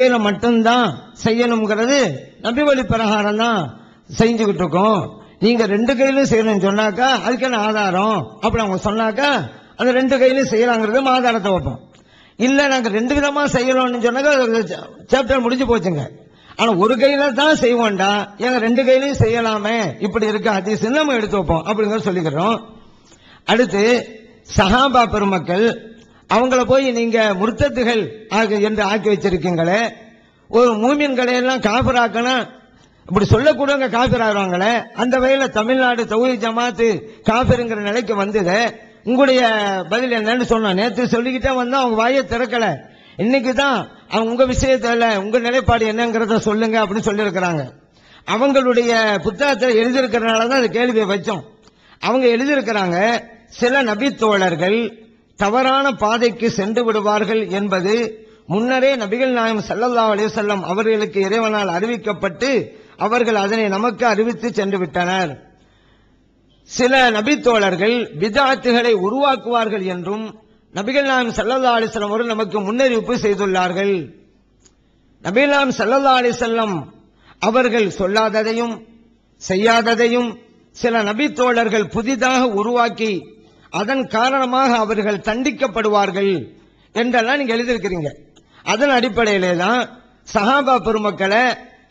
கையில மட்டும்தான் செய்யணுங்கிறது நபி வழி பிரகாரம் தான் செஞ்சுக்கிட்டு இருக்கோம் நீங்க ரெண்டு கையிலும் செய்யணும்னு சொன்னாக்கா அதுக்கான ஆதாரம் அப்படி அவங்க சொன்னாக்கா அந்த ரெண்டு கையிலும் செய்யலாங்கிறது ஆதாரத்தை வைப்போம். இல்லை நாங்கள் ரெண்டு விதமாக செய்யணும்னு சொன்னாக்கா சாப்டர் முடிஞ்சு போச்சுங்க. ஆனால் ஒரு கையில தான் செய்வோம்டா. ஏங்க ரெண்டு கையிலையும் செய்யலாமே. இப்படி இருக்க அதிசயம் நம்ம எடுத்து வைப்போம் அப்படிங்கறத சொல்லிக்கிறோம். அடுத்து சஹாபா பெருமக்கள் அவங்கள போய் நீங்க முர்த்தத்துகள் ஆக- என்று ஆக்கி வச்சிருக்கீங்களே ஒரு மூமின்களை எல்லாம் காபிராக்கணும் இப்படி சொல்லக்கூடவங்க காபிர் ஆகுறாங்களே அந்த வகையில் தமிழ்நாடு தொகுதி ஜமாத்து காபிருங்கிற நிலைக்கு வந்தது. உங்களுடைய பதில் என்னன்னு சொன்னோம் நேத்து சொல்லிக்கிட்டே வந்தா அவங்க வாயை திறக்கல. இன்னைக்கு தான் அவங்க உங்க விஷயத்துல உங்க நிலைப்பாடு என்னங்கிறத சொல்லுங்க அப்படின்னு சொல்லியிருக்கிறாங்க. அவங்களுடைய புத்தகத்தில் எழுதியிருக்கிறனால தான் அந்த கேள்வியை வச்சோம். அவங்க எழுதியிருக்கிறாங்க சில நபித்தோழர்கள் தவறான பாதைக்கு சென்று விடுவார்கள் என்பது முன்னரே நபிகள் நாயம் சல்லல்லா அலிசல்லம் அவர்களுக்கு இறைவனால் அறிவிக்கப்பட்டு அவர்கள் அதனை நமக்கு அறிவித்து சென்று விட்டனர். சில நபித்தோழர்கள் விதாத்துகளை உருவாக்குவார்கள் என்றும் நபிகள் நாயம் சல்லல்லா அலிசல்லம் அவர்கள் நமக்கு முன்னறிவிப்பு செய்துள்ளார்கள். நபிலாம் ஸல்லல்லாஹு சல்லல்லா அலிசல்லம் அவர்கள் சொல்லாததையும் செய்யாததையும் சில நபித்தோழர்கள் புதிதாக உருவாக்கி அதன் காரணமாக அவர்கள் தண்டிக்கப்படுவார்கள் என்றெல்லாம் நீங்க எழுதியிருக்கிறீங்க. அதன் அடிப்படையிலே தான் சஹாபா பெருமக்களை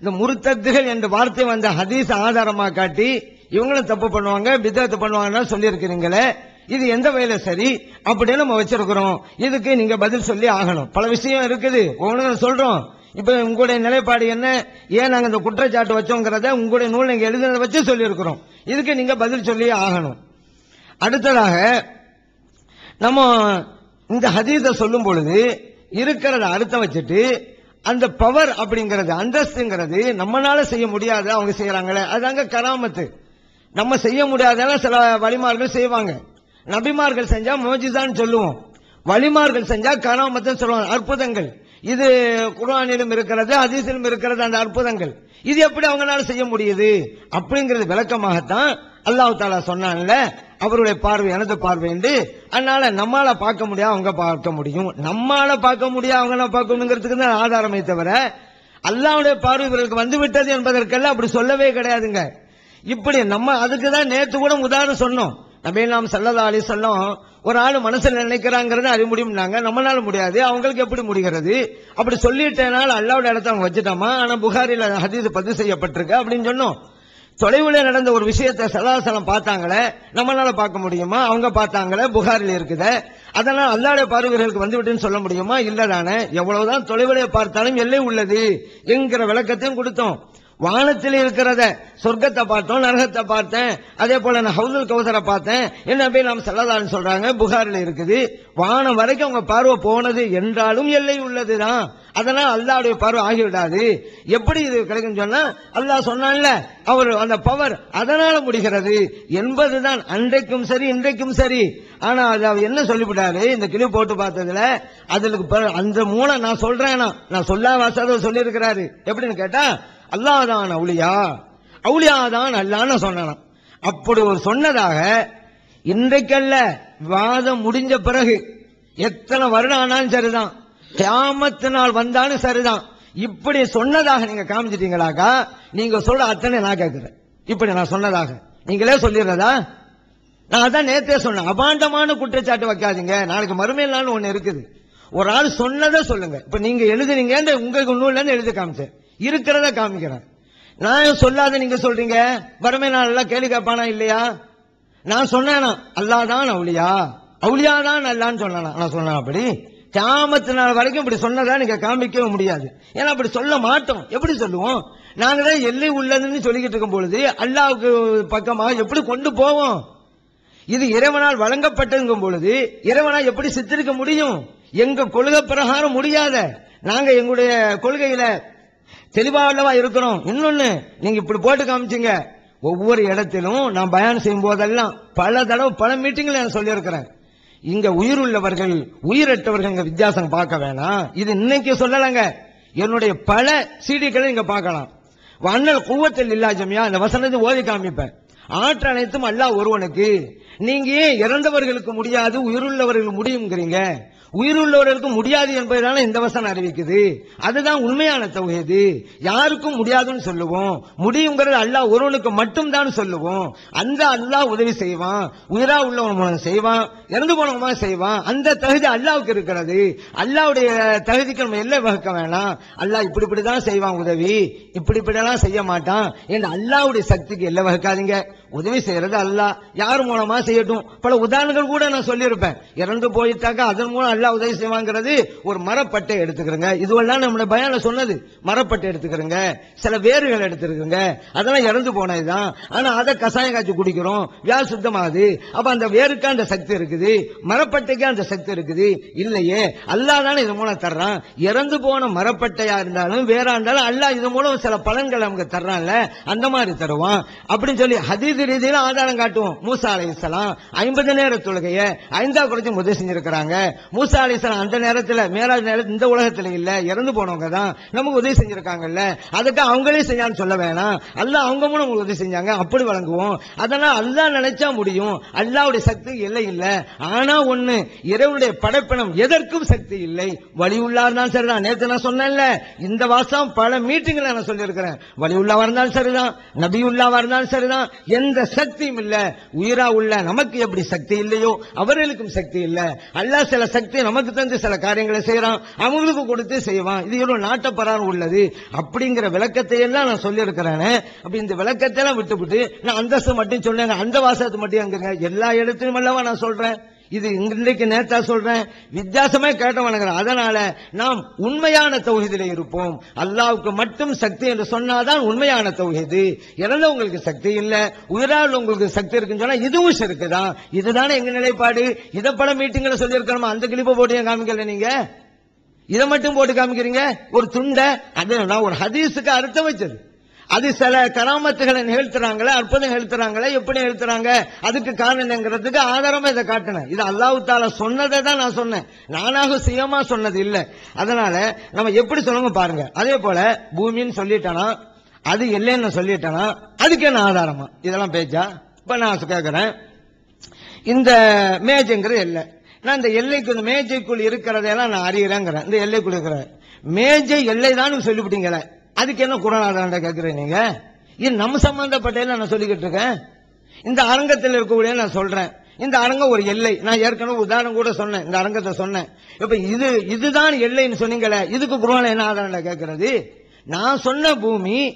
இந்த முருத்தத்துகள் என்ற வார்த்தை வந்த ஹதீஸ் ஆதாரமா காட்டி இவங்களும் தப்பு பண்ணுவாங்க விதத்தை பண்ணுவாங்கன்னு சொல்லியிருக்கிறீங்களே. இது எந்த வகையில சரி? அப்படின்னு நம்ம வச்சிருக்கிறோம். இதுக்கு நீங்க பதில் சொல்லி ஆகணும். பல விஷயம் இருக்குது. ஒவ்வொன்றும் சொல்றோம். இப்ப உங்களுடைய நிலைப்பாடு என்ன? ஏன் நாங்க இந்த குற்றச்சாட்டு வச்சோங்கிறத உங்களுடைய நூல் நீங்க எழுதுனதை வச்சு சொல்லியிருக்கிறோம். இதுக்கு நீங்க பதில் சொல்லி ஆகணும். அடுத்ததாக நம்ம இந்த ஹதீஸை சொல்லும் பொழுது இருக்கிறத அர்த்தம் வச்சுட்டு அந்த பவர் அப்படிங்கிறது அந்தஸ்துங்கிறது நம்மளால செய்ய முடியாத அவங்க செய்யறாங்களே அதுதாங்க கராமத்து. நம்ம செய்ய முடியாதெல்லாம் சில வழிமார்கள் செய்வாங்க. நபிமார்கள் செஞ்சா மோஜிதான்னு சொல்லுவோம். வழிமார்கள் செஞ்சா கராமத்துன்னு சொல்லுவாங்க. அற்புதங்கள். இது குர்ஆனிலும் இருக்கிறது அதிசிலும் இருக்கிறது அந்த அற்புதங்கள். இது எப்படி அவங்களால செய்ய முடியுது? அப்படிங்கிறது விளக்கமாகத்தான் அல்லாஹ் தாலா சொன்னான்ல அவருடைய பார்வை எனது பார்வை என்று அதனால நம்மால பார்க்க முடியாது அவங்க பார்க்க முடியும். நம்மால பார்க்க முடியாது அவங்கள பார்க்கணுங்கிறதுக்கு தான் ஆதாரமே தவிர அல்லாவுடைய பார்வை இவர்களுக்கு வந்து விட்டது என்பதற்கெல்லாம் அப்படி சொல்லவே கிடையாதுங்க. இப்படி நம்ம அதுக்கு தான் நேற்று கூட உதாரணம் சொன்னோம். நபே நாம் சல்லல்லா அலி சொல்லம் ஒரு ஆள் மனசில் நினைக்கிறாங்கிறது அறிய முடியும்னாங்க. நம்மளால முடியாது. அவங்களுக்கு எப்படி முடிகிறது? அப்படி சொல்லிட்டனால அல்லாவோட இடத்த அவங்க வச்சுட்டோமா? ஆனால் புகாரில் ஹதீஸ் பதிவு செய்யப்பட்டிருக்கு அப்படின்னு சொன்னோம். தொலைவில் நடந்த ஒரு விஷயத்தை சதாசலம் பார்த்தாங்களே நம்மளால பார்க்க முடியுமா? அவங்க பார்த்தாங்களே புகாரில் இருக்குது. அதனால் அல்லாடைய பார்வைகளுக்கு வந்துவிட்டுன்னு சொல்ல முடியுமா? இல்லதானே எவ்வளவுதான் தொலைவிலே பார்த்தாலும் எல்லை உள்ளது என்கிற விளக்கத்தையும் கொடுத்தோம். வானத்தில் இருக்கிறத சொர்க்கத்தை பார்த்தோம் நரகத்தை பார்த்தேன். அதே போல நான் ஹவுதுல் கௌசரை பார்த்தேன். என்ன போய் நாம் செல்லதான்னு சொல்றாங்க. புகாரில் இருக்குது. வானம் வரைக்கும் அவங்க பார்வை போனது என்றாலும் எல்லை உள்ளதுதான். அதனால் அல்லாவுடைய பார்வை ஆகிவிடாது. எப்படி இது கிடைக்கும் சொன்னா அல்லாஹ் சொன்னான்ல அவர் அந்த பவர் அதனால முடிகிறது. என்பதுதான் அன்றைக்கும் சரி இன்றைக்கும் சரி. ஆனா அது அவர் என்ன சொல்லிவிட்டாரு? இந்த கிளி போட்டு பார்த்ததுல அதுக்கு அந்த மூலம் நான் சொல்றேன்? நான் சொல்லா வாசாத சொல்லியிருக்கிறாரு. எப்படின்னு கேட்டா அல்லாஹ் தான் அவுளியா? அவுளியாதான் அல்லான்னு சொன்னானாம். அப்படி ஒரு சொன்னதாக இன்றைக்கல்ல வாதம் முடிஞ்ச பிறகு எத்தனை வருடம் ஆனாலும் சரிதான். கியாமத்து நாள் வந்தாலும் சரிதான். இப்படி சொன்னதாக நீங்க காமிச்சிட்டீங்களாக்கா? நீங்க சொல்ற அத்தனை நான் கேட்கிறேன் இப்படி நான் சொன்னதாக. நீங்களே சொல்லிடுறதா? நான் அதான் நேத்தே சொன்னேன். அபாண்டமான குற்றச்சாட்டு வைக்காதீங்க. நாளைக்கு மறுமையில்லான்னு ஒன்று இருக்குது. ஒரு ஆள் சொன்னதை சொல்லுங்க. இப்ப நீங்க எழுதுனீங்க உங்களுக்கு நூல்ல எழுதி காமிச்சேன். இருக்கிறத காமிக்கிறேன் நான் சொல்லாத நீங்க சொல்றீங்க? வறுமை நாள் எல்லாம் கேள்வி கேட்பானா இல்லையா? நான் சொன்னேனா? அல்லாஹ் தான் அவுளியா? அவுளியா தான் அல்லான்னு சொன்னானா? நான் சொன்னேன் அப்படி. கியாமத்து நாள் வரைக்கும் இப்படி சொன்னதா நீங்க காமிக்கவே முடியாது. ஏன்னா அப்படி சொல்ல மாட்டோம். எப்படி சொல்லுவோம்? நாங்க தான் எல்லை உள்ளதுன்னு சொல்லிக்கிட்டு இருக்கும் பொழுது அல்லாவுக்கு பக்கமாக எப்படி கொண்டு போவோம்? இது இறைவனால் வழங்கப்பட்டதுங்கும் பொழுது இறைவனால் எப்படி சித்திருக்க முடியும்? எங்க கொள்கை பிரகாரம் முடியாத. நாங்க எங்களுடைய கொள்கையில தெளிவா அல்லவா இருக்கிறோம் இன்னொன்னு நீங்க இப்படி போட்டு காமிச்சீங்க. ஒவ்வொரு இடத்திலும் நான் பயணம் செய்யும் போதெல்லாம் பல தடவை பல மீட்டிங்ல நான் சொல்லியிருக்கிறேன். இங்க உயிர் உள்ளவர்கள் உயிரற்றவர்கள் வித்தியாசம் பார்க்க வேணாம். இது இன்னைக்கு சொல்லலைங்க. என்னுடைய பல சீடிகளை இங்க பார்க்கலாம். அண்ணல் குவத்தில் இல்லா ஜமியா இந்த வசனத்தை ஓதி காமிப்பேன். ஆற்று அனைத்தும் அல்லாஹ் ஒருவனுக்கு. நீங்க ஏன் இறந்தவர்களுக்கு முடியாது உயிருள்ளவர்களுக்கு முடியுங்கிறீங்க உயிருள்ளவர்களுக்கு முடியாது என்பதுதானே இந்த வசனம் அறிவிக்குது. அதுதான் உண்மையான தொகையது யாருக்கும் முடியாதுன்னு சொல்லுவோம். முடியுங்கிறது அல்லாஹ் ஒருவனுக்கு மட்டும் தான் சொல்லுவோம். அந்த அல்லாஹ் உதவி செய்வான். உயிரா உள்ளவன் மூலம் செய்வான். இறந்து போனவன் மூலம் செய்வான். அந்த தகுதி அல்லாவுக்கு இருக்கிறது. அல்லாவுடைய தகுதிக்கு நம்ம எல்லை வகுக்க வேணாம். அல்லாஹ் இப்படி இப்படி தான் செய்வான் உதவி. இப்படி இப்படிலாம் செய்ய மாட்டான். என்று அல்லாவுடைய சக்திக்கு எல்லை வகுக்காதீங்க. உதவி செய்யறது அல்ல. யார் மூலமா செய்யட்டும்? பல உதாரணங்கள் கூட நான் சொல்லியிருப்பேன். இறந்து போயிட்டாக்கா அதன் மூலம் அல்லாஹ் உதவி செய்வாங்கிறது ஒரு மரப்பட்டை எடுத்துக்கிறங்க. இதுவெல்லாம் நம்மளோட பயால சொன்னது. மரப்பட்டை எடுத்துக்கிறங்க. சில வேர்கள் எடுத்துருக்குங்க அதெல்லாம் இறந்து போனதுதான். ஆனா அதை கசாயம் காய்ச்சி குடிக்கிறோம். வியாழ் சுத்தமாகுது. அப்ப அந்த வேருக்கு அந்த சக்தி இருக்குது. மரப்பட்டைக்கு அந்த சக்தி இருக்குது. இல்லையே. அல்லாஹ் தானே இது மூலம் தர்றான். இறந்து போன மரப்பட்டையா இருந்தாலும் வேறா இருந்தாலும் அல்லாஹ் இது மூலம் சில பலன்கள் நமக்கு தர்றான்ல. அந்த மாதிரி தருவான். அப்படின்னு சொல்லி ஹதீஸ் ரீதியில ஆதாரம் காட்டுவோம். மூசா அலைஹிஸ்ஸலாம் ஐம்பது நேர தொழுகைய ஐந்தா குறைச்சி உதவி செஞ்சிருக்கிறாங்க. மூசா அலைஹிஸ்ஸலாம் அந்த நேரத்துல மேலாத நேரத்தில் இந்த உலகத்துல இல்ல. இறந்து போனவங்க தான் நமக்கு உதவி செஞ்சிருக்காங்கல்ல. அதுக்கு அவங்களே செஞ்சான்னு சொல்ல வேணாம். அல்ல அவங்க மூலம் உங்களுக்கு உதவி செஞ்சாங்க. அப்படி வழங்குவோம். அதனால அல்லாஹ் நினைச்சா முடியும். அல்லாவுடைய சக்தி இல்லை இல்ல. ஆனா ஒண்ணு இறைவனுடைய படைப்பினம் எதற்கும் சக்தி இல்லை. வழி உள்ளார்தான் சரிதான். நேத்து நான் சொன்னேன்ல இந்த வாசம் பல மீட்டிங்ல நான் சொல்லியிருக்கிறேன். வழி உள்ளவா இருந்தாலும் சரிதான். நபி உள்ளாவா இருந்தாலும் சரிதான். எந்த சக்தியும் இல்ல. உயிரா உள்ள நமக்கு எப்படி சக்தி இல்லையோ அவர்களுக்கும் சக்தி இல்ல. அல்லாஹ் சில சக்தி நமக்கு தந்து சில காரியங்களை செய்யறான் அவங்களுக்கு கொடுத்து செய்வான். இது எவ்வளவு நாட்டப்பரான் உள்ளது. அப்படிங்கிற விளக்கத்தை எல்லாம் நான் சொல்லியிருக்கிறேன். அப்படி இந்த விளக்கத்தை எல்லாம் விட்டுவிட்டு நான் அந்தஸ்து மட்டும் சொன்னேன் அந்த வாசகத்தை மட்டும் அங்க எல்லா இடத்திலும் அல்லவா நான் சொல்றேன். இது இன்றைக்கு நேத்தா சொல்றேன். வித்தியாசமே கேட்டவனுங்கிறேன் அதனால நாம் உண்மையான தௌஹீதிலே இருப்போம். அல்லாவுக்கு மட்டும் சக்தி என்று சொன்னாதான் உண்மையான தௌஹீது. இறந்தவங்களுக்கு சக்தி இல்லை உயிரால் உங்களுக்கு சக்தி இருக்குன்னு சொன்னா இதுவும் இருக்குதான் இதுதானே எங்க நிலைப்பாடு? இதை பல மீட்டிங்ல சொல்லியிருக்கிறோமா? அந்த கிளிப்பை போட்டு ஏன் காமிக்கல நீங்க? இதை மட்டும் போட்டு காமிக்கிறீங்க? ஒரு துண்டை அது நான் ஒரு ஹதீஸுக்கு அர்த்தம் வச்சது. அது சில கராமத்துகளை நிகழ்த்துறாங்களே அற்புதம் நிகழ்த்துறாங்களே எப்படி நிகழ்த்துறாங்க? அதுக்கு காரணம் ஆதாரமா இதை காட்டினேன் இது அல்லாஹு தால சொன்னதை தான் நான் சொன்னேன். நானாக சுயமா சொன்னது இல்லை. அதனால நம்ம எப்படி சொல்லுங்க பாருங்க. அதே போல பூமின்னு சொல்லிட்டேனா அது இல்லைன்னு சொல்லிட்டேனா அதுக்கு என்ன ஆதாரமா? இதெல்லாம் பேச்சா? இப்ப நான் கேட்கிறேன் இந்த மேஜைங்கிறது எல்லை. நான் இந்த எல்லைக்கு இந்த மேஜைக்குள் இருக்கிறதெல்லாம் நான் அறிகிறேங்கிறேன் இந்த எல்லைக்குள் இருக்கிற மேஜை எல்லை தான் சொல்லிவிட்டீங்களே. அதுக்கு என்ன குரணாதாரண்ட கேட்குறேன் நீங்க? இது நம்ம சம்பந்தப்பட்ட நான் சொல்லிக்கிட்டு இருக்கேன். இந்த அரங்கத்தில் இருக்கக்கூடிய நான் சொல்றேன். இந்த அரங்கம் ஒரு எல்லை. நான் ஏற்கனவே உதாரணம் கூட சொன்னேன். இந்த அரங்கத்தை சொன்னேன். இப்ப இது இதுதான் எல்லைன்னு சொன்னீங்களே இதுக்கு குரான் என்ன ஆதாரம் கேட்கறது? நான் சொன்ன பூமி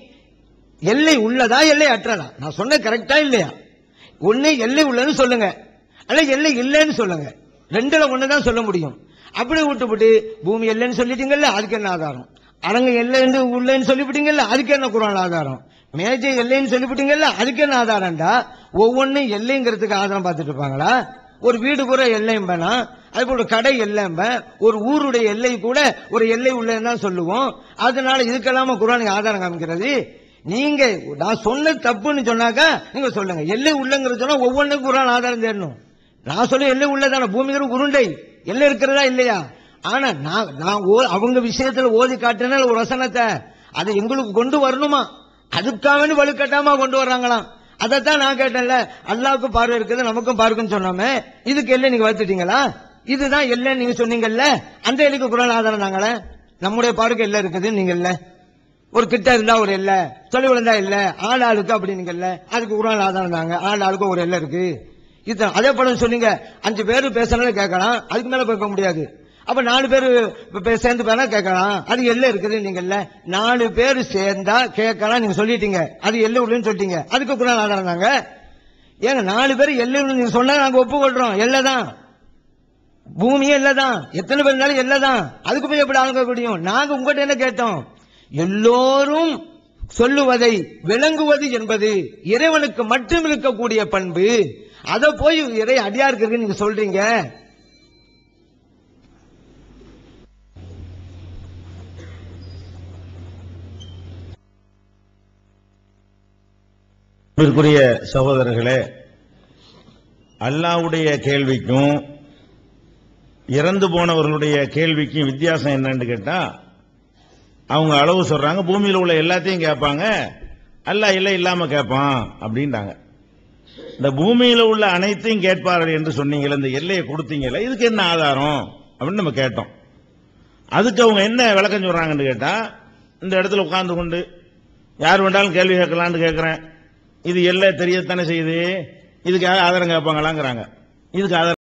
எல்லை உள்ளதா எல்லை அற்றதா? நான் சொன்ன கரெக்டா இல்லையா? ஒன்னு எல்லை உள்ளதுன்னு சொல்லுங்க. அல்ல எல்லை இல்லைன்னு சொல்லுங்க. ரெண்டுல ஒண்ணுதான் சொல்ல முடியும். அப்படி விட்டுவிட்டு பூமி எல்லைன்னு சொல்லிட்டீங்கல்ல அதுக்கு என்ன ஆதாரம்? அரங்க எல்லைன்னு உள்ளேன்னு சொல்லிவிட்டீங்கல்ல அதுக்கு என்ன குரான் ஆதாரம்? மேஜை எல்லைன்னு சொல்லிவிட்டீங்கல்ல அதுக்கு என்ன ஆதாரம்டா? ஒவ்வொன்றும் எல்லைங்கிறதுக்கு ஆதாரம் பார்த்துட்டு இருப்பாங்களா? ஒரு வீடு கூட எல்லையும் அது போல கடை எல்லைம்ப ஒரு ஊருடைய எல்லை கூட ஒரு எல்லை உள்ளேன்னு தான் சொல்லுவோம். அதனால இதுக்கெல்லாம குரானுக்கு ஆதாரம் காமிக்கிறது. நீங்க நான் சொன்ன தப்புன்னு சொன்னாக்கா நீங்க சொல்லுங்க. எல்லை உள்ளங்கிறது சொன்னா ஒவ்வொன்றுக்கும் குரான் ஆதாரம் தேடணும். நான் சொல்ல எல்லை உள்ளதான பூமிங்கிற உருண்டை எல்லை இருக்கிறதா இல்லையா? ஆனா நான் நான் ஓ- அவங்க விஷயத்துல ஓதி காட்டின ஒரு வசனத்தை அதை எங்களுக்கு கொண்டு வரணுமா? அதுக்காகனு வலுக்கட்டாம கொண்டு வர்றாங்களாம். அதைத்தான் நான் கேட்டேன்ல அல்லாவுக்கும் பார்வை இருக்குது நமக்கும் பார்க்குன்னு சொன்னோமே இதுக்கு எல்லை நீங்க வளர்த்துட்டீங்களா? இதுதான் எல்லாம் நீங்க சொன்னீங்கல்ல அந்த எல்லைக்கு குரான் ஆதாரம் நாங்களே நம்முடைய பார்க்க எல்லை இருக்குதுன்னு நீங்கல்ல. ஒரு கிட்ட இருந்தா ஒரு எல்லை சொல்லி விழுந்தா இல்ல ஆள் ஆளுக்கு அப்படின்னீங்கல்ல அதுக்கு குரான் ஆதாரம் தாங்க ஆள் ஆளுக்கு ஒரு எல்லை இருக்கு. இது அதே போல சொன்னீங்க அஞ்சு பேர் பேசணும் கேட்கலாம் அதுக்கு மேல பேச முடியாது. அப்ப நாலு பேர் சேர்ந்து பேரா கேட்கலாம். அது எல்லை இருக்குது நீங்கல்ல நாலு பேர் சேர்ந்தா கேட்கலாம். நீங்க சொல்லிட்டீங்க. அது எல்லை உள்ளன்னு சொல்லிட்டீங்க. அதுக்கு குரான் ஆதாரம் தாங்க. ஏங்க நாலு பேர் எல்லை நீங்க சொன்னா நாங்க ஒப்புக்கொள்றோம். எல்லை தான் பூமியே இல்லதான் எத்தனை பேர் இருந்தாலும் இல்லதான் அதுக்கு போய் எப்படி ஆளுங்க முடியும் நாங்க உங்ககிட்ட என்ன கேட்டோம்? எல்லோரும் சொல்லுவதை விளங்குவது என்பது இறைவனுக்கு மட்டும் இருக்கக்கூடிய பண்பு. அதை போய் இறை அடியா இருக்கு நீங்க சொல்றீங்க. அன்பிற்குரிய சகோதரர்களே அல்லாவுடைய கேள்விக்கும் இறந்து போனவர்களுடைய கேள்விக்கும் வித்தியாசம் என்னன்னு கேட்டா அவங்க அளவு சொல்றாங்க பூமியில் உள்ள எல்லாத்தையும் கேட்பாங்க அல்லாஹ் இல்லை இல்லாம கேட்பான் அப்படின்றாங்க. இந்த பூமியில் உள்ள அனைத்தையும் கேட்பார்கள் என்று சொன்னீங்களே இந்த எல்லையை கொடுத்தீங்களே இதுக்கு என்ன ஆதாரம் அப்படின்னு நம்ம கேட்டோம். அதுக்கு அவங்க என்ன விளக்கம் சொல்றாங்கன்னு கேட்டா இந்த இடத்துல உட்கார்ந்து கொண்டு யார் வேண்டாலும் கேள்வி கேட்கலான்னு கேட்கிறேன். இது எல்லாம் தெரியத்தானே செய்யுது? இதுக்காக ஆதாரம் கேட்பாங்களாங்கிறாங்க. இதுக்கு ஆதாரம்